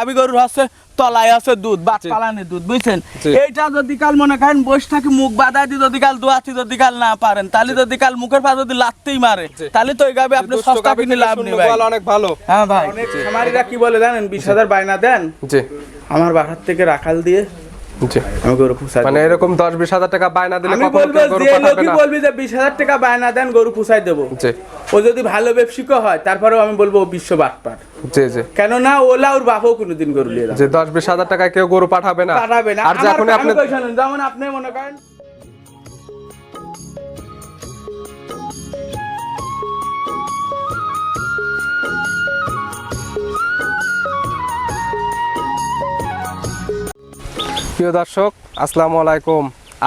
গাবি গরুর হচ্ছে তলায় আছে দুধ বা পালানের দুধ বুঝছেন? এইটা যদি কাল মনে করেন বসে থাকি মুখ বাধা দিয়ে যদি কাল দোয়াতি যদি কাল না পারেন তাহলে যদি কাল মুখের পা যদি লাত্তেই মারে তাহলে তো এই গাবি আপনি সস্তা কিনে লাভ নেই ভাই। অনেক ভালো। হ্যাঁ ভাই। খামারিরা কি বলে জানেন বিশ হাজার বায়না দেন জি। আমার বাসার থেকে রাখাল দিয়ে মানে এরকম দশ বিশ হাজার টাকা বায়না দিলে আমি বলব যে লোকই বলবি যে বিশ হাজার টাকা বায়না দেন গরু পুষাই দেবো। ও যদি ভালো ব্যবসায়িকও হয় তারপরেও আমি বলব বিশ্ব বাটপার। জি জি। কেননা ওলা ওর বাপও কোনোদিন গরু নিয়ে যে দশ বিশ হাজার টাকায় কেউ গরু পাঠাবে না। পাঠাবে না। আর যখন আপনি যেমন আপনি মনে করেন প্রিয় দর্শক, আসসালামু আলাইকুম।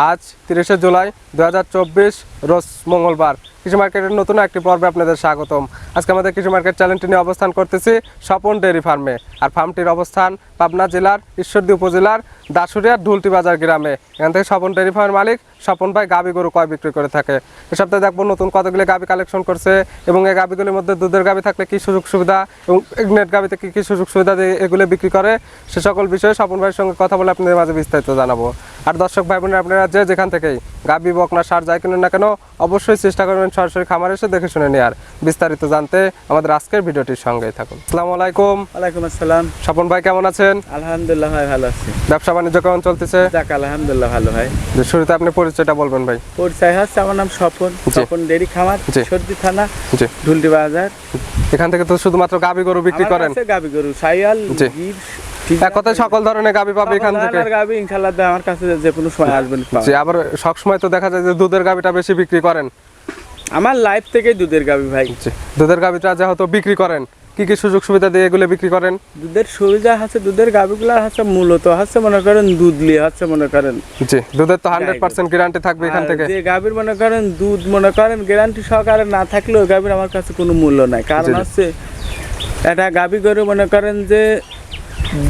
আজ তিরিশে জুলাই দু হাজার চব্বিশ, রোজ মঙ্গলবার। কৃষি মার্কেটের নতুন একটি পর্বে আপনাদের স্বাগতম। আজকে আমাদের কৃষি মার্কেট চ্যানেলটি নিয়ে অবস্থান করতেছি স্বপন ডেয়ারি ফার্মে। আর ফার্মটির অবস্থান পাবনা জেলার ঈশ্বরদী উপজেলার দাসুরিয়ার ঢুলটি বাজার গ্রামে। এখান থেকে স্বপন ডেয়ারি ফার্মের মালিক স্বপন ভাই গাবি গরু কয় বিক্রি করে থাকে? এ সপ্তাহে দেখব নতুন কতগুলি গাবি কালেকশন করছে এবং এই গাবিগুলির মধ্যে দুধের গাবি থাকলে কি সুযোগ সুবিধা এবং নেট গাবিতে কি কি সুযোগ সুবিধা দিয়ে এগুলো বিক্রি করে? সে সকল বিষয়ে স্বপন ভাইয়ের সঙ্গে কথা বলে আপনাদের মাঝে বিস্তারিত জানাব। আর দর্শক ভাই বোনেরা আপনারা যে যেখান থেকেই গাবি বকনা সার যাই কিনুন না কেন অবশ্যই চেষ্টা করবেন সরাসরি খামার এসে দেখে শুনে নেওয়ার বিস্তারিত জানতে আমাদের আজকের ভিডিওটির সঙ্গেই থাকুন। আসসালামু আলাইকুম। ওয়ালাইকুম আসসালাম। স্বপন ভাই কেমন আছেন? আলহামদুলিল্লাহ ভাই ভালো আছি। ব্যবসা বাণিজ্য কেমন চলতেছে? যাক আলহামদুলিল্লাহ ভালো ভাই। শুরুতে আপনি পরিচয়টা বলবেন ভাই? পরিচয় হচ্ছে আমার নাম স্বপন। স্বপন ডেরি খামার সর্দি থানা জি। বাজার। এখান থেকে তো শুধুমাত্র গাবি গরু বিক্রি করেন? গাবি গরু সাইয়াল এক কথায় সকল ধরনের গাবি পাবে এখান থেকে। গাবি ইনশাআল্লাহ আমার কাছে যে কোনো সময় আসবেন আবার সবসময় তো দেখা যায় যে দুধের গাবিটা বেশি বিক্রি করেন। আমার লাইফ থেকে দুধের গাবি ভাই। দুধের গাবিটা যেহেতু বিক্রি করেন কি কি সুযোগ সুবিধা দিয়ে এগুলো বিক্রি করেন? দুধের সুবিধা আছে দুধের গাবিগুলো হচ্ছে মূলত হচ্ছে মনে করেন দুধ লিয়ে হচ্ছে মনে করেন। জি দুধের তো হান্ড্রেড পার্সেন্ট গ্যারান্টি থাকবে এখান থেকে। যে গাভীর মনে করেন দুধ মনে করেন গ্যারান্টি সহকারে না থাকলেও গাভীর আমার কাছে কোনো মূল্য নাই। কারণ। হচ্ছে এটা গাভী গরু মনে করেন যে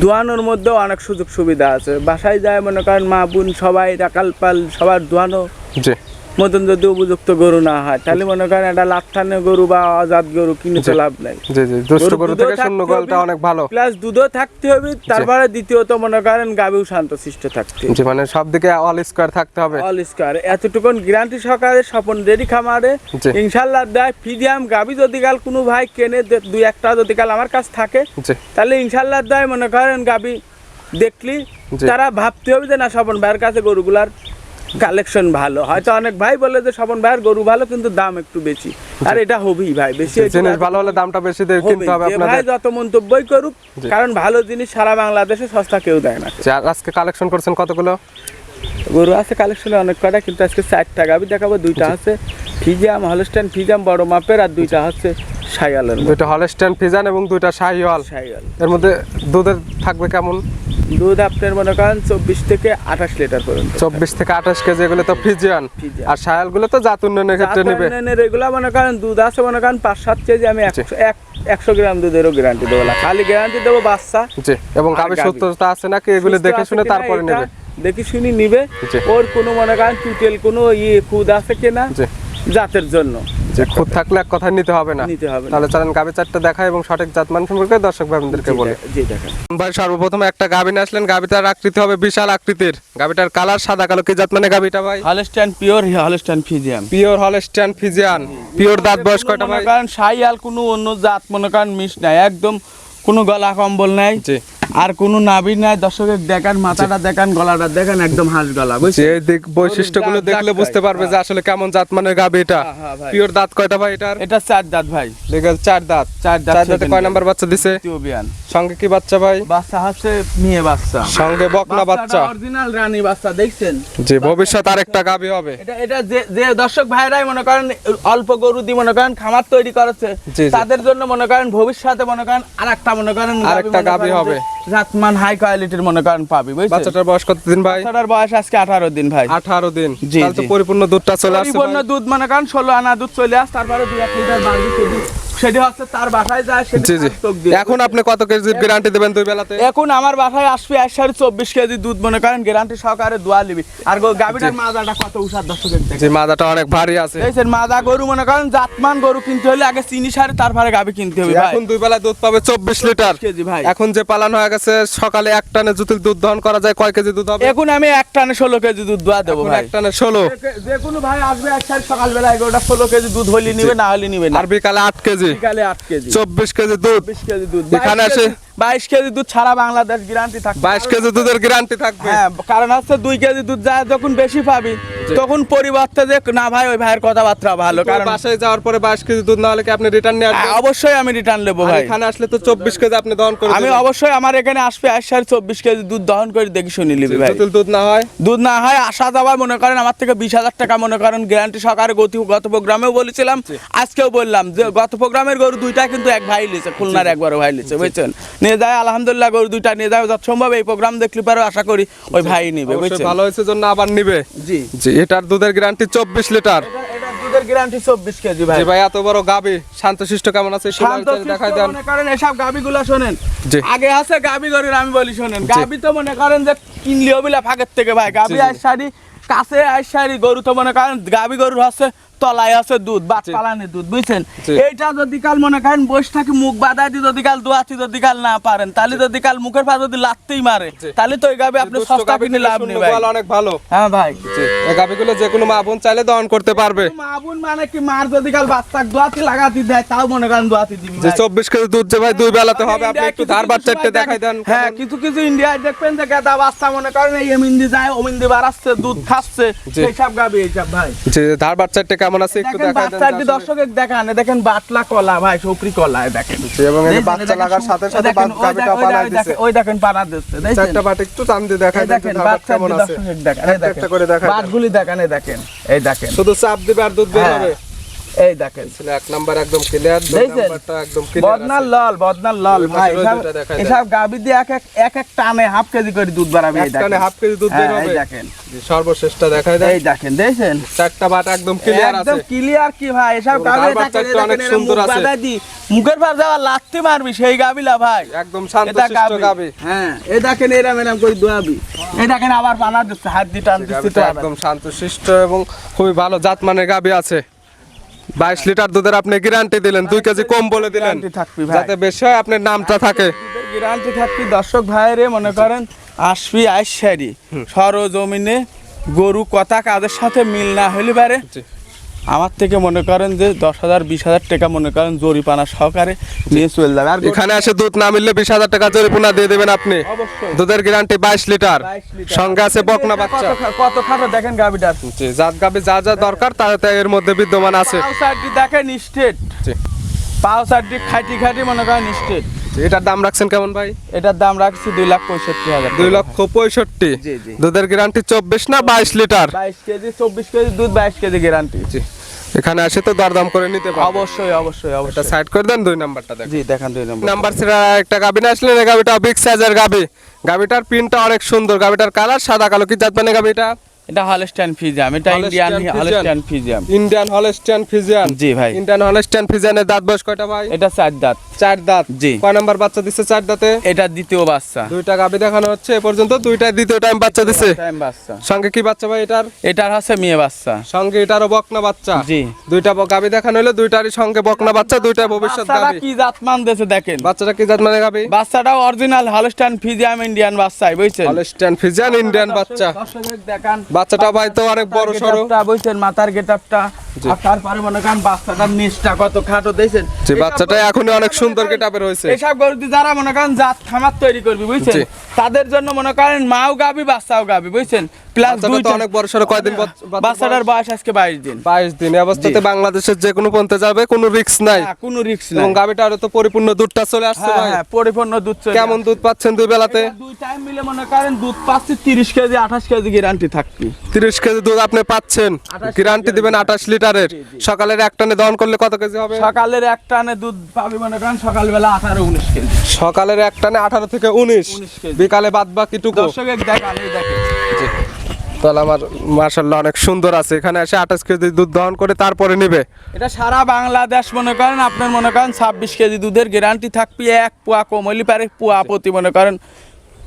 দোয়ানোর মধ্যেও অনেক সুযোগ সুবিধা আছে। বাসায় যায় মনে করেন মা বোন সবাই রাকাল পাল সবার দোয়ানো। জি। মতন যদি উপযুক্ত গরু না হয়। তাহলে মনে করেন এটা লাফথানে গরু বা অজাত গরু কিনে তো লাভ নাই। জি জি দুষ্ট গরু থেকে শূন্য থাকতে অনেক ভালো। প্লাস দুধও থাকতে হবে তারপরে দ্বিতীয়ত মনে করেন শান্তশিষ্ট থাকতে। জি মানে সব দিকে অল স্কোয়ার থাকতে হবে। অল স্কয়ার এতটুকুন গ্যারান্টি সহকারে স্বপন ডেরি খামারে। ইনশাল্লাহ দেয় ফিডিয়াম গাবি যদি কাল কোনো ভাই কেনে দুই একটা যদি কাল আমার কাছে থাকে তাহলে ইনশাল্লাহ দেয় মনে করেন গাবি দেখলি তারা ভাবতে হবে যে না স্বপন ভাইয়ের কাছে গরুগুলার কালেকশন ভালো। হয়তো অনেক ভাই বলে যে স্বপন ভাইয়ের গরু ভালো কিন্তু দাম একটু বেশি। আর এটা হবেই ভাই বেশি জিনিস ভালো হলে দামটা বেশি দিয়ে কিনতে হবে। যে ভাই আপনাদের যত মন্তব্যই করুক কারণ ভালো জিনিস সারা বাংলাদেশে সস্তা কেউ দেয় না। যে আজকে কালেকশন করছেন কতগুলো? গরু আছে কালেকশনে অনেক কটা কিন্তু আজকে চারটা। গাবি দেখাবো দুইটা আছে। ফিজাম হলস্টাইন ফিজাম বড় মাপের আর দুইটা হচ্ছে সাইয়ালের দুইটা হলস্টাইন ফিজান এবং দুইটা শাহিওয়াল সাইয়াল এর মধ্যে দুধের থাকবে কেমন? দুধ আপনার মনে করেন চব্বিশ থেকে আঠাশ লিটার পর্যন্ত। চব্বিশ থেকে আঠাশ কেজি এগুলো তো ফিজিয়ান। আর শায়ালগুলো তো জাত উন্নয়নের ক্ষেত্রে নেবে। রেগুলার মনে করেন দুধ আছে মনে করেন পাঁচ সাত কেজি আমি একশো এক একশো গ্রাম দুধেরও গ্যারান্টি দেবো না। খালি গ্যারান্টি দেবো বাচ্চা। জি এবং গাভীর গাভী। আছে নাকি এগুলো দেখে শুনে তারপরে নেবে। দেখে শুনি নিবে। ওর কোনো মনে করেন টুটেল কোনো ইয়ে খুদ আছে কিনা? জাতের জন্য। যে খুদ থাকলে এক কথা নিতে হবে না। নিতে হবে তাহলে চলেন গাভী চারটা দেখা এবং সঠিক জাত মান সম্পর্কে দর্শক ভাইদেরকে বলি। জি দেখেন। ভাই সর্বপ্রথম একটা গাভী নিয়ে আসলেন। গাভীটার আকৃতি হবে বিশাল আকৃতির। গাভীটার কালার সাদা কালো। কি জাত মানে গাভীটা ভাই? Holstein pure Holstein Friesian. Pure Holstein Friesian. Pure দাঁত বয়স কয়টা ভাই? করেন সাইয়াল কোনো অন্য জাত মনে করেন মিশ নাই। একদম কোনো গলা কম্বল নাই। জি। আর কোনো নাবি নাই দর্শকের দেখান মাথাটা দেখান গলাটা দেখান একদম হাঁস গলা যে বুঝছেন এই বৈশিষ্ট্যগুলো দেখলে বুঝতে পারবে যে আসলে কেমন জাত মানে গাভী এটা। হ্যাঁ, হ্যাঁ। পিওর দাঁত কয়টা ভাই এটার? এটা চার দাঁত ভাই। লিগেল চার দাঁত। চার দাঁত চার দাঁতে কয় নাম্বার বাচ্চা দিছে? ইথিওপিয়ান। সঙ্গে কি বাচ্চা ভাই? বাচ্চা হচ্ছে মেয়ে বাচ্চা। সঙ্গে বকনা বাচ্চা। অরিজিনাল রানী বাচ্চা দেখছেন? যে ভবিষ্যৎ আরেকটা গাভী হবে। এটা এটা যে দর্শক ভাইরাই মনে করেন অল্প গরু দিয়ে মনে করেন খামার তৈরি করেছে। তাদের জন্য মনে করেন ভবিষ্যতে মনে করেন আরেকটা মনে করেন আরেকটা গাভী হবে। যে জাতমান হাই কোয়ালিটির মনে করেন পাবি বুঝছেন বাচ্চাটার বয়স কত দিন ভাই? বাচ্চাটার বয়স আজকে আঠারো দিন ভাই। আঠারো দিন। জি, তাহলে তো পরিপূর্ণ দুধটা চলে আসছে পরিপূর্ণ দুধ মনে করেন ষোলো আনা দুধ চলে আস তারপরে দুই এক লিটার বাড়ি সেটি হচ্ছে তার বাসায় যায় জি জি। তার চোখ দিয়ে। এখন আপনি কত কেজির গ্যারান্টি দেবেন দুই বেলাতে? এখন আমার বাসায় আসবে এক সাড়ে চব্বিশ কেজি দুধ মনে করেন গ্যারান্টি সহকারে দোয়া নিবি। আর গাভীটার মাজাটা কত উষার দর্শক জি মাদাটা অনেক ভারী আছে। দেখছেন মাজা গরু মনে করেন জাতমান গরু কিনতে হলে আগে চিনি সারে তারপরে গাভী কিনতে হবে এখন দুই বেলা দুধ পাবে চব্বিশ লিটার। কেজি ভাই। এখন যে পালন হয়ে গেছে সকালে এক টানে যদি দুধ দহন করা যায় কয় কেজি দুধ হবে? এখন আমি এক টানে ষোলো কেজি দুধ দোয়া দেবো এক টানে ষোলো। যে- কোনো ভাই আসবে এক সাইড সকালবেলা এগারোটা ষোলো কেজি দুধ হলে নিবে না হলে নিবে না। আর বিকালে আট কেজি বিকালে আট কেজি। চব্বিশ কেজি দুধ। বিশ কেজি দুধ। এখানে আছে আসে- বাইশ কেজি দুধ ছাড়া বাংলাদেশ গ্যারান্টি থাকে বাইশ কেজি দুধের গ্যারান্টি থাকবে। হ্যাঁ কারণ হচ্ছে দুই কেজি দুধ যখন বেশি পাবি তখন পরিবর্তে যে না ভাই ওই ভাইয়ের কথাবার্তা ভালো কারণ বাসায় যাওয়ার পরে বাইশ কেজি দুধ না হলে কি আপনি রিটার্ন নিয়ে আসবেন? হ্যাঁ, অবশ্যই আমি রিটার্ন নেব ভাই। এখানে আসলে তো চব্বিশ কেজি আপনি দহন করে আমি অবশ্যই আমার এখানে আসবে সাড়ে চব্বিশ কেজি দুধ দহন করে দেখি শুনি নিবি ভাই। দুধ না হয়? দুধ না হয় আসা যাওয়া মনে করেন আমার থেকে বিশ হাজার টাকা মনে করেন গ্যারান্টি সহকারে গতি গত প্রোগ্রামেও বলেছিলাম আজকেও বললাম যে গত প্রোগ্রামের গরু দুইটা কিন্তু এক ভাই লিছে খুলনার একবারও ভাই লিছে বুঝছেন? নিয়ে যায় আলহামদুলিল্লাহ গরু দুইটা নিয়ে যায়। যত সম্ভব এই প্রোগ্রাম দেখলে পারো আশা করি ওই ভাই নিবে ভালো হয়েছে জন্য আবার নিবে। জি। জি এটার দুধের গ্যারান্টি চব্বিশ লিটার। দুধের গ্যারান্টি চব্বিশ কেজি ভাই। ভাই এত বড় গাবি। শান্তশিষ্ট কেমন আছে একটু শান্ত দেখাই দেন। মনে করেন এসব গাবিগুলো শোনেন। আগে আছে গাবি গরুর আমি বলি শোনেন। গাবি তো মনে করেন যে কিনলিও বিলা ফাঁকের থেকে ভাই। গাবি কাছে গরু তো মনে করেন গাবি গরুর হচ্ছে তলায় আছে দুধ জি। পালানি দুধ বুঝছেন? এইটা যদি কাল মনে করেন বসে থাকি মুখ বাদাই দি যদি কাল দোয়াতি যদি কাল না পারেন তাহলে যদি কাল মুখের পা যদি লাত্তেই মারে তাহলে তো ওই গাবি আপনি সস্তা কিনে লাভ নেই ভাই। অনেক ভালো। হ্যাঁ ভাই। এই গাবিগুলো যে কোনো মা বোন চাইলে দহন করতে পারবে। মা বোন মানে কি মার যদি কাল বাচ্চাক দোয়াতি লাগাতি দেয় তাও মনে করেন দোয়াতি দিবি যে ভাই। চব্বিশ কেজি দুধ যে ভাই দুই বেলাতে হবে আপনি একটু ধার কিছু বাচ্চাটা দেখাই দেন হ্যাঁ কিছু কিছু ইন্ডিয়ায় দেখবেন যে গেদা বাচ্চা মনে করেন এই এমিন্দি যায় ওমিন্দি বাড়াচ্ছে দুধ খাচ্ছে। সেই সব গাবি এইসব ভাই। যে ধার বাচ্চাটা কেমন আছে একটু দেখেন দেখাই দেন বাচ্চার যে কি আসলে- দর্শকের দেখান দেখেন বাটলা কলা ভাই সপরি কলা দেখেন। এবং এই বাচ্চা লাগার সাথে সাথে গাবিটা দেখেন, পালা ওই দেখেন দেখেন। বাট একটু টান দিয়ে দেখাই দেখেন ধার কেমন আছে। দেখেন একটা দেখেন। করে দেখাই বাটগুলি দেখেন এই দেখেন এই দেখেন। শুধু চাপ দিবে আর দুধ বের হ্যাঁ, হবে। এই দেখেন। ছিল এক নাম্বার একদম ক্লিয়ার দুই নাম্বারটা একদম ক্লিয়ার লল লল। ভাই এসব- গাবি দিয়ে এক এক এক এক টানে হাফ কেজি করে দুধ বাড়াবে এই দেখেন। হাফ কেজি দুধ বের হ্যাঁ, হবে। দেখেন। সর্বশেষটা দেখাই দেন। এই দেখেন দেখছেন? চারটা বাট একদম ক্লিয়ার একদম ক্লিয়ার কি ভাই? এসব গাবি দেখেন, অনেক সুন্দর আছে। বাঁধা দি, মুখের পার যাওয়া লাত্তি মারবি সেই গাবিলা ভাই। একদম শান্ত শিষ্ট গাবি হ্যাঁ এই দেখেন এরাম এরাম করে দোয়াবি। এই দেখেন আবার পানা দিচ্ছে হাত দিয়ে টান দিচ্ছে একদম শান্ত শিষ্ট এবং খুবই ভালো জাত মানের গাবি আছে। বাইশ লিটার দুধের আপনি গ্যারান্টি দিলেন দুই কেজি কম বলে দিলেন। থাকবি যাতে বেশি হয় আপনার নামটা থাকে। গ্যারান্টি থাকবি। দর্শক ভাইরে মনে করেন আসবি আইসারি সরজমিনে গরু কথা কাদের সাথে মিল না হলে পারে। আমার থেকে মনে করেন যে দশ হাজার বিশ হাজার টাকা মনে করেন জরিপানা সহকারে নিয়ে চলে যাবে। আর এখানে এসে দুধ না মিললে বিশ হাজার টাকা জরিপানা দিয়ে দেবেন আপনি। দুধের গ্যারান্টি বাইশ লিটার। 22 সঙ্গে আছে বকনা বাচ্চা। কত খাটো দেখেন গাবিটার জি, জাত গাবি যা যা দরকার তা এর মধ্যে বিদ্যমান আছে। দেখেন স্টেট। পাও সারটি খাটি খাটি মনে করেন স্টেট এটার দাম রাখছেন কেমন ভাই? এটার দাম রাখছি দুই লাখ পঁয়ষট্টি হাজার দুই লক্ষ পঁয়ষট্টি। দুধের গ্যারান্টি চব্বিশ না বাইশ লিটার? বাইশ কেজি চব্বিশ কেজি দুধ বাইশ কেজি গ্যারান্টি জি। এখানে আসে তো দরদাম করে নিতে পারবে। অবশ্যই অবশ্যই অবশ্যই। সাইড করে দেন দুই নাম্বারটা দেখ জি দেখান দুই নম্বর নাম্বার ছেড়া একটা গাবি না আসলে না গাবিটা বিগ সাইজের গাবি। গাবিটার প্রিন্টটা অনেক সুন্দর গাবিটার কালার সাদা কালো। কি জাত মানে গাবিটা? এটা হলস্টাইন ফিজিয়াম এটা Indian Holstein Friesian Indian Holstein Friesian জি ভাই। ইন্ডিয়ান হলস্টিয়ান ফিজিয়ানের দাঁত বয়স কয়টা ভাই? এটা চার দাঁত। চার দাঁত। জি। কয় নাম্বার বাচ্চা দিচ্ছে চার দাঁতে? এটা দ্বিতীয় বাচ্চা। দুইটা গাবি দেখানো হচ্ছে এ পর্যন্ত দুইটাই দ্বিতীয় টাইম বাচ্চা দিছে। টাইম বাচ্চা। সঙ্গে কি বাচ্চা ভাই এটার? এটার হচ্ছে মেয়ে বাচ্চা। সঙ্গে এটারও বকনা বাচ্চা। জি। দুইটা গাবি দেখানো হলো দুইটারই সঙ্গে বকনা বাচ্চা দুইটা ভবিষ্যৎ গাবি কি জাত মান দিয়েছে দেখেন? বাচ্চাটা কি জাত মানে গাবি বাচ্চাটা অরিজিনাল হলস্টাইন ফিজিয়াম ইন্ডিয়ান বাচ্চাই বুঝছেন? হলস্টিয়ান ফিজিয়ান ইন্ডিয়ান বাচ্চা। দেখান। বাচ্চাটা ভাই তো অনেক বড় গেটআপটা বুঝছেন মাথার গেটআপটা আর তারপরে মনে করেন বাচ্চাটার নিচটা কত খাটো দেখছেন যে বাচ্চাটা এখনই অনেক সুন্দর গেটাপের হয়েছে। এসব গরুতে যারা মনে করেন জাত খামার তৈরি করবি বুঝছেন? তাদের জন্য মনে করেন মাও গাবি বাচ্চাও গাবি বুঝছেন? প্লাস বাচ্চাটা তো অনেক বড় সড়ো কয়দিন বাচ্চাটার বয়স আজকে বাইশ দিন। বাইশ দিন। এই অবস্থাতে বাংলাদেশের যে কোনো পন্থে যাবে কোনো রিস্ক নাই। কোনো রিস্ক এবং নাই। গাবিটার তো পরিপূর্ণ দুধটা চলে আসছে হ্যাঁ ভাই। হ্যাঁ পরিপূর্ণ দুধ চলে কেমন দুধ পাচ্ছেন দুই বেলাতে? দুই টাইম মিলে মনে করেন দুধ পাচ্ছি তিরিশ কেজি আঠাশ কেজি গ্যারান্টি তিরিশ কেজি দুধ আপনি পাচ্ছেন। গ্যারান্টি দিবেন আঠাশ লিটারের। সকালের এক টানে দহন করলে কত কেজি হবে? সকালের এক টানে দুধ পাবি মনে করেন সকালবেলা আঠারো উনিশ কেজি। সকালের এক টানে আঠারো থেকে উনিশ। বিকালে বাদ বাকি টুকু তাহলে আমার মার্শাল্লাহ অনেক সুন্দর আছে। এখানে এসে আঠাশ কেজি দুধ দহন করে তারপরে নিবে। এটা সারা বাংলাদেশ মনে করেন আপনার মনে করেন ছাব্বিশ কেজি দুধের গ্যারান্টি থাকবে। এক পোয়া কম হইলে পারে পোয়া প্রতি মনে করেন।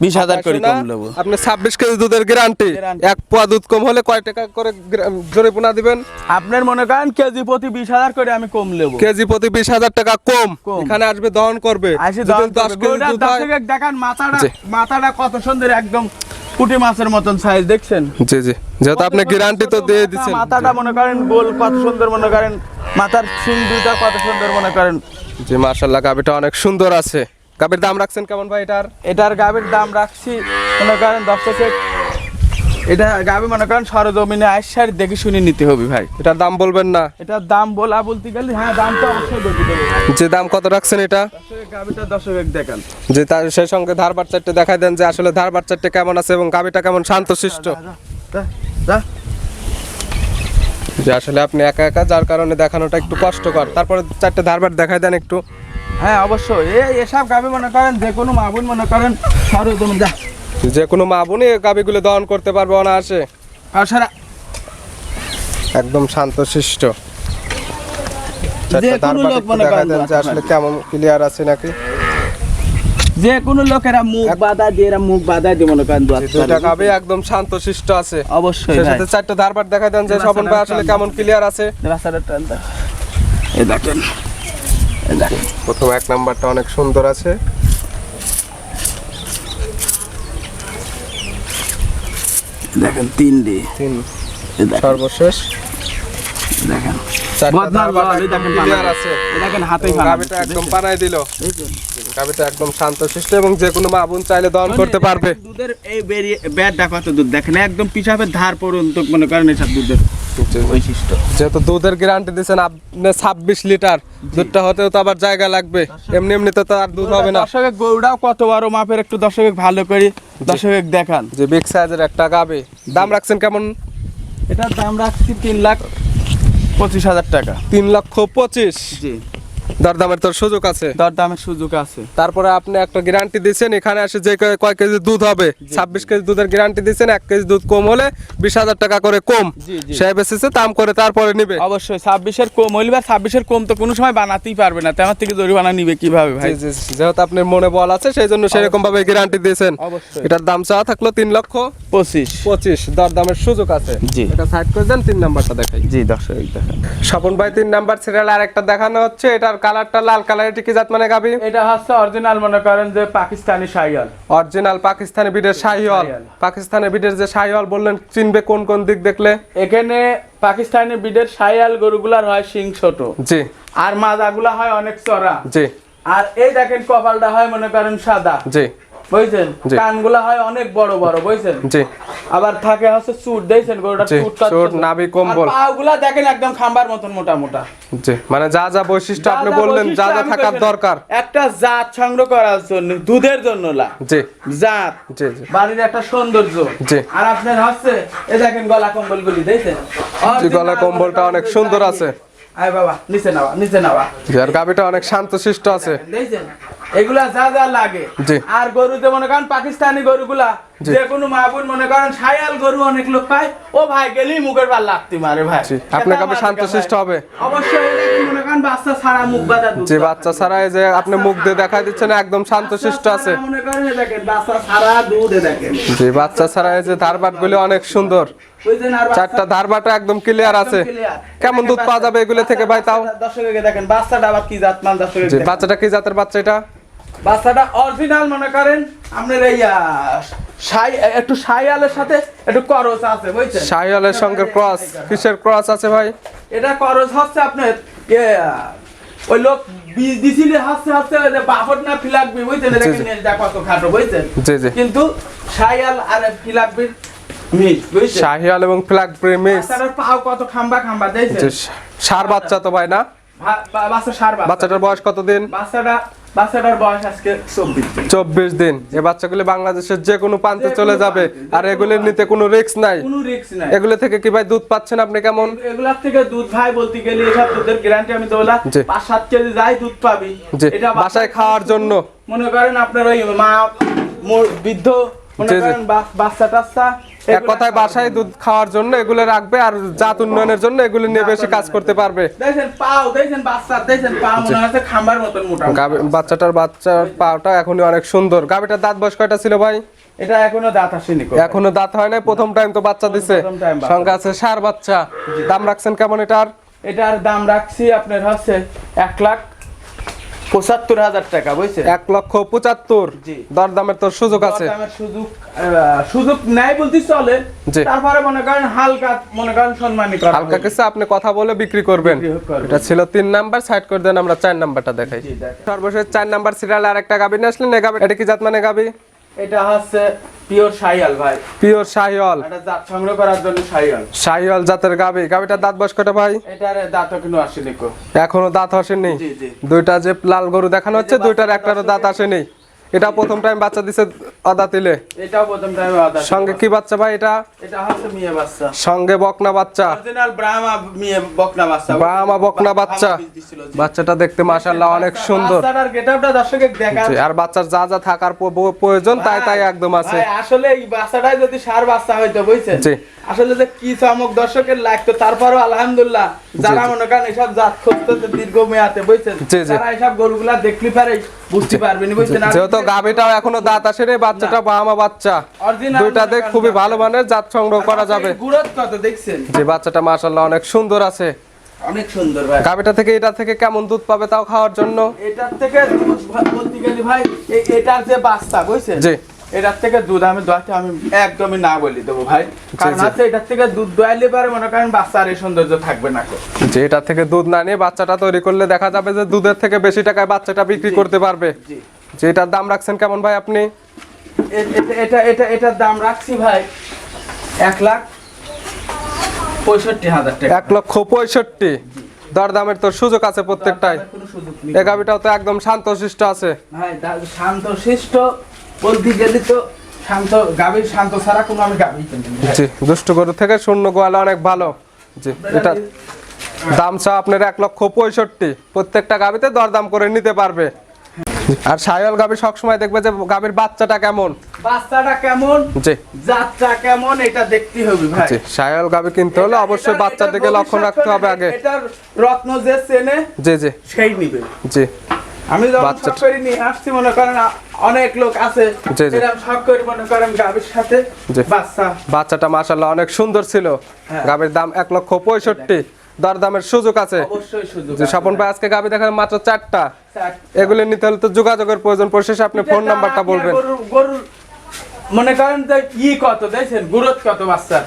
বিশ হাজার করে কম নেব। আপনি ছাব্বিশ কেজি দুধের গ্যারান্টি। এক পোয়া দুধ কম হলে কয় টাকা করে জরিমানা দিবেন? আপনার মনে করেন কেজি প্রতি বিশ হাজার করে আমি কম নেব। কেজি প্রতি বিশ হাজার টাকা কম। এখানে আসবে দহন করবে। দশ কেজি দুধ দেখান মাথাটা মাথাটা কত সুন্দর একদম পুঁটি মাছের মতন সাইজ দেখছেন? জি জি। যেহেতু আপনি গ্যারান্টি তো দিয়ে দিচ্ছেন। মাথাটা মনে করেন গোল কত সুন্দর মনে করেন। মাথার সিং দুইটা কত সুন্দর মনে করেন। জি মার্শাল্লাহ গাবিটা অনেক সুন্দর আছে। গাবির দাম রাখছেন কেমন ভাই এটার? এটার গাবের দাম রাখছি মনে করেন দর্শকের এটা গাবি মনে করেন সরজমিনে আইসার দেখে শুনে নিতে হবে ভাই। এটার দাম বলবেন না? এটার দাম বলা বলতে গেলে হ্যাঁ দাম তো অবশ্যই বলতে দেবে যে দাম কত রাখছেন এটা? গাবিটা দর্শকের দেখান। যে তার সেই সঙ্গে ধারবার চারটে দেখাই দেন যে আসলে ধারবার চারটে কেমন আছে এবং গাবিটা কেমন শান্তশিষ্ট। যে আসলে আপনি একা একা যার কারণে দেখানোটা একটু কষ্টকর। তারপরে চারটে ধারবার দেখাই দেন একটু। হ্যাঁ অবশ্যই। এসব গাবি মনে করেন যে কোনো মাবুন মনে করেন যা। যে কোনো মা এই গাবিগুলো দহন করতে পারবে অনায়াসে। আর একদম শান্তশিষ্ট আসলে কেমন ক্লিয়ার আছে নাকি? যে কোনো লোকেরা মুখ বাধা দিয়ে এরা মুখ বাধা দিয়ে মনে করেন যে দুইটা করে। গাবি আছে। অবশ্যই সাথে চারটে ধারবার দেখাই দেন যে স্বপন ভাই আসলে কেমন ক্লিয়ার আছে। রাস্তাটা টান এই দেখেন। প্রথম এক নাম্বারটা অনেক সুন্দর আছে। দেখেন তিন। ডি তিন সর্বশেষ। দেখেন। একদম দেখেন হাতেই এবং যে কোনো চাইলে দহন করতে পারবে। দুধের এই বেরিয়ে ব্যাটটা কত দুধ? দেখেন একদম পিছাবের ধার পর্যন্ত মনে করেন এসব দুধের। বৈশিষ্ট্য। যেহেতু দুধের গ্যারান্টি দিচ্ছেন আপনি ছাব্বিশ লিটার দুধটা হতেও তো আবার জায়গা লাগবে। এমনি এমনিতে তো আর দুধ হবে না। দর্শকের গরুটাও কত বারো মাপের একটু দর্শকের ভালো করে দর্শকের দেখান। যে বিগ সাইজের একটা গাবে। দাম রাখছেন কেমন? এটার দাম রাখছি তিন লাখ পঁচিশ হাজার টাকা। তিন লক্ষ পঁচিশ। জি। দরদামের তোর সুযোগ আছে? দর দামের সুযোগ আছে। তারপরে আপনি একটা গ্যারান্টি দিচ্ছেন এখানে আসে যে কয়- কেজি দুধ হবে? ছাব্বিশ কেজি দুধের গ্যারান্টি দিচ্ছেন এক কেজি দুধ কম হলে বিশ হাজার টাকা করে কম। সে বেসিসে দাম করে তারপরে নিবে। অবশ্যই ছাব্বিশের কম হইলে বা ছাব্বিশের কম তো কোনো সময় বানাতেই পারবে না তেমন থেকে জরিমানা নিবে কীভাবে ভাই। যেহেতু আপনার মনে বল আছে সেই জন্য সেরকম ভাবে গ্যারান্টি দিয়েছেন। এটার দাম চাওয়া থাকল তিন লক্ষ পঁচিশ। পঁচিশ। দর দামের সুযোগ আছে। জি। এটা সাইড করে দেন তিন নাম্বারটা দেখাই। জি দর্শক দেখেন। স্বপন ভাই তিন নাম্বার সিরিয়াল আর একটা দেখানো হচ্ছে এটার কালারটা লাল কালার এটি কি জাত মানে গাবি? এটা হচ্ছে অরিজিনাল মনে করেন যে পাকিস্তানি শাইয়াল অরিজিনাল পাকিস্তানি শাহিওয়াল। শাহিওয়াল। পাকিস্তানি বিডের যে শাহিওয়াল বললেন চিনবে কোন কোন দিক দেখলে? এখানে পাকিস্তানি বিডের শাইয়াল গরুগুলার হয় শিং ছোট। জি। আর মাজাগুলা হয় অনেক চড়া। জি। আর এই দেখেন কপালটা হয় মনে করেন সাদা। জি। বুঝছেন। কানগুলা হয় অনেক বড় বড় বুঝছেন? জি। আবার থাকে হচ্ছে চুট দেখছেন গরুটা জি, চুটটা চুট, নাভি, কম্বল। পাগুলা দেখেন একদম খাম্বার মতন মোটা মোটা জি মানে যা যা বৈশিষ্ট্য আপনি বললেন যা যা থাকার দরকার। একটা জাত সংগ্রহ করার জন্য দুধের জন্য লা জি। জাত। জি জি। বাড়ির একটা সৌন্দর্য। জি। আর আপনার হচ্ছে এ দেখেন গলা কম্বল গুলি দেখছেন? জি, গলা কম্বলটা অনেক সুন্দর আছে। আয় বাবা নিচে নাওয়া নিচে আর গাবিটা অনেক শান্তশিষ্ট আছে। এগুলা যা যা লাগে। জি। আর গরুতে মনে করেন পাকিস্তানি গরুগুলা। যে কোনো মাহবুব মনে করেন সায়াল গরু অনেক লোক পায়। ও ভাই গেলেই মুখের বার লাগতে মারে ভাই। এটা গাবে শান্তশিষ্ট হবে। অবশ্যই মনে করেন বাচ্চা ছাড়া মুখ বাঁধা যে বাচ্চা ছাড়া যে আপনি মুখ দিয়ে দেখাই দিচ্ছেন একদম শান্তশিষ্ট আছে। মনে করেন দেখেন বাচ্চা ছাড়া দুধ দেখেন। জি বাচ্চা ছাড়া এই যে ধারবাট গুলি অনেক সুন্দর। চারটা ধারবাটা একদম ক্লিয়ার আছে। কেমন দুধ পাওয়া যাবে এগুলো থেকে ভাই তাও? দর্শককে দেখেন বাচ্চাটা আবার কি জাত মান বাচ্চাটা কি জাতের বাচ্চা এটা? বাচ্চাটা অরিজিনাল মনে করেন আপনার এই সাই একটু সাইয়ালের সাথে একটু করস আছে বুঝছেন? শাহিওয়ালের সঙ্গে ক্রস কিসের ক্রস আছে ভাই? এটা করস হচ্ছে আপনার ইয়ে, ওই লোক বীজ দিছিলে হচ্ছে ওই যে বাপট না ফিলাকবি বুঝছেন। নেলটা কত খাটো বুঝছেন? জি জি। কিন্তু সাইয়াল আর ফিলাকবির শাহিওয়াল এবং ফ্ল্যাগ বাচ্চাটার পাও কত খাম্বা খাম্বা দেখছেন? সার বাচ্চা তো ভাই না? বাচ্চাটার বয়স কত দিন বাচ্চাটা বাচ্চাটার বয়স আজকে চব্বিশ দিন। চব্বিশ বাচ্চাগুলি বাংলাদেশের যে কোনো প্রান্তে চলে যাবে। আর এগুলির নিতে কোনো রিস্ক নাই। এগুলো থেকে কি ভাই দুধ পাচ্ছেন আপনি কেমন? এগুলার থেকে দুধ ভাই বলতে গেলে এসব দুধের গ্যারান্টি আমি পাঁচ সাত কেজি যাই দুধ পাবি। এটা বাসায় খাওয়ার জন্য। মনে করেন আপনার ওই মা বৃদ্ধ বাচ্চা টাচ্চা এক কথায় বাসায় দুধ খাওয়ার জন্য এগুলো রাখবে আর জাত উন্নয়নের জন্য এগুলো নিয়ে বেশি কাজ করতে পারবে। গাভী- বাচ্চাটার বাচ্চার পাটা এখনই অনেক সুন্দর। গাভিটার দাঁত বয়স কয়টা ছিল ভাই? এটা এখনও দাঁত আসেনি এখনও দাঁত হয় নাই? প্রথম টাইম তো বাচ্চা দিছে। প্রথম সঙ্গে আছে সার বাচ্চা। দাম রাখছেন কেমন এটার? এটার দাম রাখছি আপনার হচ্ছে এক লাখ পঁচাত্তর হাজার টাকা বুঝছেন? এক লক্ষ পঁচাত্তর। দরদামের তোর সুযোগ আছে। সুযোগ সুযোগ নাই বলতে চলে। তারপরে মনে করেন হালকা মনে করেন সম্মানী করা হালকা কিছু আপনি কথা বলে বিক্রি করবেন। এটা ছিল তিন নাম্বার সাইড করে দেন আমরা চার নাম্বারটা দেখাই। সর্বশেষ চার নাম্বার সিরিয়াল আর একটা গাবি নিয়ে আসলেন গাবি এটা কি জাত মানে গাবি এটা হচ্ছে পিওর শাইয়াল ভাই। পিওর শাহিওয়াল। এটা জাত সংগ্রহ করার জন্য শাইয়াল শাহিওয়াল জাতের গাবি। গাবিটার দাঁত বয়স কটা ভাই? এটার দাঁত এখনও আসেনি কো। এখনও দাঁত আসেনি? জি জি। দুইটা যে লাল গরু দেখানো হচ্ছে দুইটার একটারও দাঁত আসেনি। এটা প্রথম টাইম বাচ্চা দিছে অদাতিলে এটাও প্রথম টাইমে আদা সঙ্গে কি বাচ্চা ভাই এটা? এটা হচ্ছে মিয়া বাচ্চা। সঙ্গে বকনা বাচ্চা। অরিজিনাল ব্রাহ্মা মিয়া বকনা বাচ্চা। ব্রাহ্মা বকনা বাচ্চা। বাচ্চাটা দেখতে মাশাআল্লাহ অনেক সুন্দর। বাচ্চাটার গেটআপটা দর্শকের দেখার জি, আর বাচ্চার যা যা থাকার প্রয়োজন তাই তাই একদম আছে। আসলে এই বাচ্চাটাই যদি সার বাচ্চা হইতো বুঝছেন? জি। আসলে যে কি চমক দর্শকের লাগতো তারপরও আলহামদুলিল্লাহ যারা মনে করেন এসব জাত খুঁজতেছে দীর্ঘ মেয়াদে বুঝছেন। তারা এসব গরুগুলা দেখলি পারে বুঝতে পারবেন বুঝতে না যেহেতু গাবিটাও এখনও দাঁত আসেনি বাচ্চাটা বাহামা বাচ্চা। দুইটাতে দেখ খুবই ভালো মানের জাত সংগ্রহ করা যাবে। গুরত কত দেখছেন? যে বাচ্চাটা মাশাআল্লাহ অনেক সুন্দর আছে। অনেক সুন্দর ভাই। গাবিটা থেকে এটা থেকে কেমন দুধ পাবে তাও খাওয়ার জন্য? এটার থেকে দুধ বলতে গেলে ভাই এটার যে বাচ্চা বুঝছেন? জি। এটার থেকে দুধ আমি দোয়াতে আমি একদমই না বলি দেবো ভাই। কারণ। হচ্ছে এটার থেকে দুধ দোয়াইলে পারে মনে করেন বাচ্চার এই সৌন্দর্য থাকবে না যে এটা থেকে দুধ না নিয়ে বাচ্চাটা তৈরি করলে দেখা যাবে যে দুধের থেকে বেশি টাকায় বাচ্চাটা বিক্রি করতে পারবে। যে এটার দাম রাখছেন কেমন ভাই আপনি? এটা- এটা এটা এটার দাম রাখছি ভাই এক লাখ পঁয়ষট্টি হাজার টাকা। এক লক্ষ পঁয়ষট্টি। দরদামের তোর সুযোগ আছে প্রত্যেকটাই। এ গাভিটাও তো একদম শান্তশিষ্ট আছে। ভাই দা- শিষ্ট গেলে তো শান্ত গাভীর শান্ত ছাড়া কোনো আমি গাভী জি দুষ্ট গরু থেকে শূন্য গোয়ালা অনেক ভালো। জি এটা দাম চা আপনার এক লক্ষ পঁয়ষট্টি। প্রত্যেকটা গাভিতে দরদাম করে নিতে পারবে। আর সায়ল গাভি সবসময় দেখবে যে গাভির বাচ্চাটা কেমন। বাচ্চাটা কেমন? জি। যাত্রা কেমন? এটা দেখতে হবে ভাই। জি সায়ল গাভি কিনতে হলে অবশ্যই বাচ্চার দিকে লক্ষ্য রাখতে হবে আগে। এটার রত্ন যে চেনে জি জি। সেই নিবে। জি। আমি যখন বাচ্চা- শখ করে নিয়ে আসছি মনে করেন অনেক লোক আছে জি, জি। এরকম শখ করে মনে করেন গাভীর সাথে। বাচ্চা। বাচ্চাটা অনেক সুন্দর ছিল। হ্যাঁ। দাম এক লক্ষ পঁয়ষট্টি। দরদামের সুযোগ আছে। অবশ্যই সুযোগ যে স্বপন ভাই আজকে গাভি দেখার মাত্র চারটা। চার- এগুলো নিতে হলে তো যোগাযোগের প্রয়োজন পরিশেষে আপনি ফোন নাম্বারটা বলবেন। গরুর মনে করেন যে ই কত দেখছেন? গুরুত কত বাচ্চা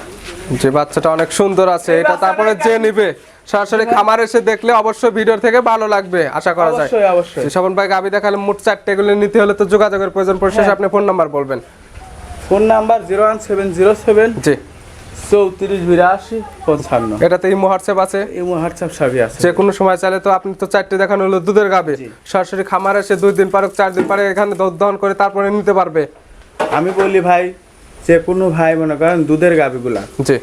যে বাচ্চাটা অনেক সুন্দর আছে। এটা তারপরে যে নিবে। সরাসরি খামার এসে দেখলে অবশ্যই ভিডিও থেকে ভালো লাগবে আশা করা যায়। অবশ্যই অবশ্যই। স্বপন ভাই গাভি দেখালে মোট চারটে এগুলো নিতে হলে তো যোগাযোগের প্রয়োজন পরিশেষে হ্যাঁ। আপনি ফোন নাম্বার বলবেন। Phone number zero one seven zero seven জি। চৌত্রিশ বিরাশি পঞ্চান্ন। এটাতে ইমো হোয়াটসঅ্যাপ আছে। এই হোয়াটসঅ্যাপ সবই আছে। যে কোনো সময় চাইলে তো আপনি তো চারটে দেখানো হলো দুধের গাবে সরাসরি খামার এসে দুই দিন পারক চার দিন পারে এখানে দুধ দহন করে তারপরে নিতে পারবে। আমি বলি ভাই যে কোনো ভাই মনে করেন দুধের গাভিগুলা জি।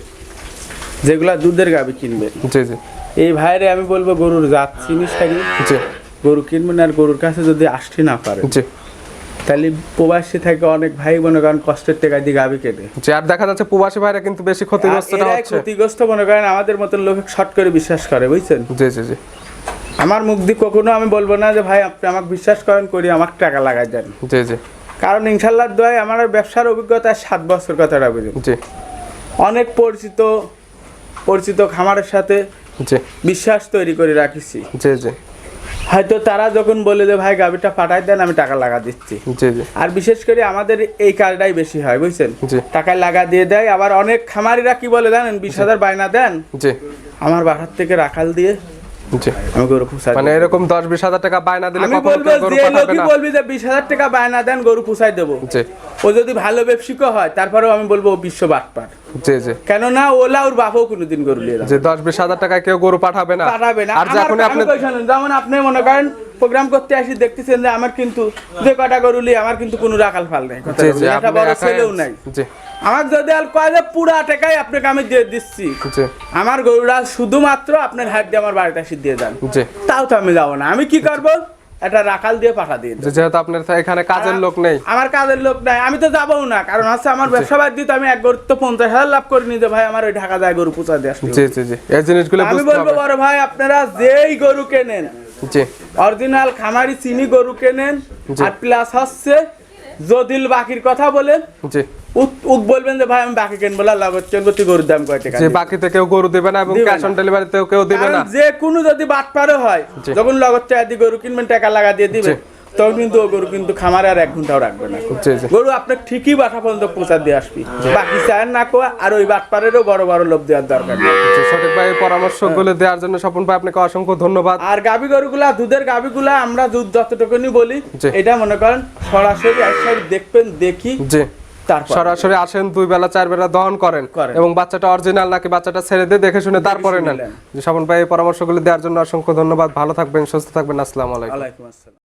যেগুলা দুধের গাবি কিনবে। জি জি। এই ভাইরে আমি বলব গরুর জাত চিনি সারি জি। গরু কিনবেন আর গরুর কাছে যদি আসতে না পারে। জি। তাহলে প্রবাসী থেকে অনেক ভাই মনে করেন কষ্টের টাকা দিয়ে গাভি কেটে। জি আর দেখা যাচ্ছে প্রবাসী ভাইরা কিন্তু বেশি ক্ষতিগ্রস্তটা হচ্ছে। ক্ষতিগ্রস্ত মনে করেন আমাদের মতন লোক শর্ট করে বিশ্বাস করে বুঝছেন? জি জি জি। আমার মুখ দিয়ে কখনো আমি বলব না যে ভাই আপনি আমাকে বিশ্বাস করেন করি আমার টাকা লাগাই দেন। জি জি। কারণ ইনশাল্লাহ দোয়াই আমার ব্যবসার অভিজ্ঞতা সাত বছর কথাটা বুঝুন। জি। অনেক পরিচিত পরিচিত খামারের সাথে বিশ্বাস তৈরি করে রাখিছি। জি জি। হয়তো তারা যখন বলে যে ভাই গাভিটা পাঠাই দেন আমি টাকা লাগা দিচ্ছি। আর বিশেষ করে আমাদের এই কাজটাই বেশি হয় বুঝছেন? জি। টাকায় লাগা দিয়ে দেয় আবার অনেক খামারিরা কি বলে জানেন বিশ হাজার বায়না দেন জি। আমার বাসার থেকে রাখাল দিয়ে আমি গরু পুষাই মানে এরকম দশ বিশ হাজার টাকা বায়না দিলে আমি বলব যে লোকই বলবি যে বিশ হাজার টাকা বায়না দেন গরু পুষাই দেবো। ও যদি ভালো ব্যবসায়িকও হয় তারপরেও আমি বলব বিশ্ব বাটপার। জি জি। কেননা ওলা ওর বাপও কোনোদিন গরু নিয়ে যে দশ বিশ হাজার টাকায় কেউ গরু পাঠাবে না। পাঠাবে না। আর আমার- যখন আপনি যেমন আপনি মনে করেন প্রোগ্রাম করতে আসি দেখতেছেন যে আমার কিন্তু যে কটা গরু লি আমার কিন্তু কোনো রাখাল ফাল নেই একটা বড় ছেলেও নাই। জি। আমার যদি আর কয় যে পুরা টাকাই আপনাকে আমি দিয়ে দিচ্ছি আমার গরুরা শুধুমাত্র আপনার হাত দিয়ে আমার বাড়িতে এসে দিয়ে দেন জি। তাও তো আমি যাব না। আমি কি করব? একটা রাখাল দিয়ে পাঠা যেহেতু আপনার এখানে কাজের লোক নেই। আমার কাজের লোক নাই আমি তো যাব না কারণ হচ্ছে আমার ব্যবসা বাদ দিতে আমি এক গরু তো পঞ্চাশ হাজার লাভ করিনি যে ভাই আমার ওই ঢাকা যায় গরু পুষা দিয়ে জি জি জি। এই জিনিসগুলো আমি বলব বড় ভাই আপনারা যেই গরু কেনেন জি। অরিজিনাল খামারি চিনি গরু কেনেন আর প্লাস হচ্ছে যদিল বাকির কথা বলেন জি। উক- বলবেন যে ভাই আমি বাকি কিনবো লাগত চলবো তুই গরুর দাম কয় টাকা যে বাকিতে কেউ গরু দিবে না এবং ক্যাশ অন। ডেলিভারিতেও কেউ দিবে না। যে কোনো যদি বাটপারও হয় যখন লগত চাই গরু কিনবেন টাকা লাগা দিয়ে দিবেন জি। তখন কিন্তু গরু কিন্তু খামারে আর এক ঘন্টাও রাখবে না। গরু আপনার ঠিকই বাসা পর্যন্ত পৌঁছা দিয়ে আসবি। বাকি চায়ের না কোয়া আর ওই বাটপারেরও বড় বড় লোভ দেওয়ার দরকার সঠিক ভাই পরামর্শগুলো দেওয়ার জন্য স্বপন ভাই আপনাকে অসংখ্য ধন্যবাদ। আর গাভী গরুগুলা দুধের গাভীগুলা আমরা দুধ যতটুকুনি বলি এটা মনে করেন সরাসরি একসাথে দেখবেন দেখি। সরাসরি আসেন দুই বেলা চার বেলা দহন করেন। এবং বাচ্চাটা অরিজিনাল নাকি বাচ্চাটা ছেড়ে দিয়ে দেখে শুনে তারপরে নেন। শ্রাবণ ভাই এই পরামর্শগুলো দেওয়ার জন্য অসংখ্য ধন্যবাদ। ভালো থাকবেন সুস্থ থাকবেন। আসসালামু আলাইকুম। আলাইকুম আসসালাম।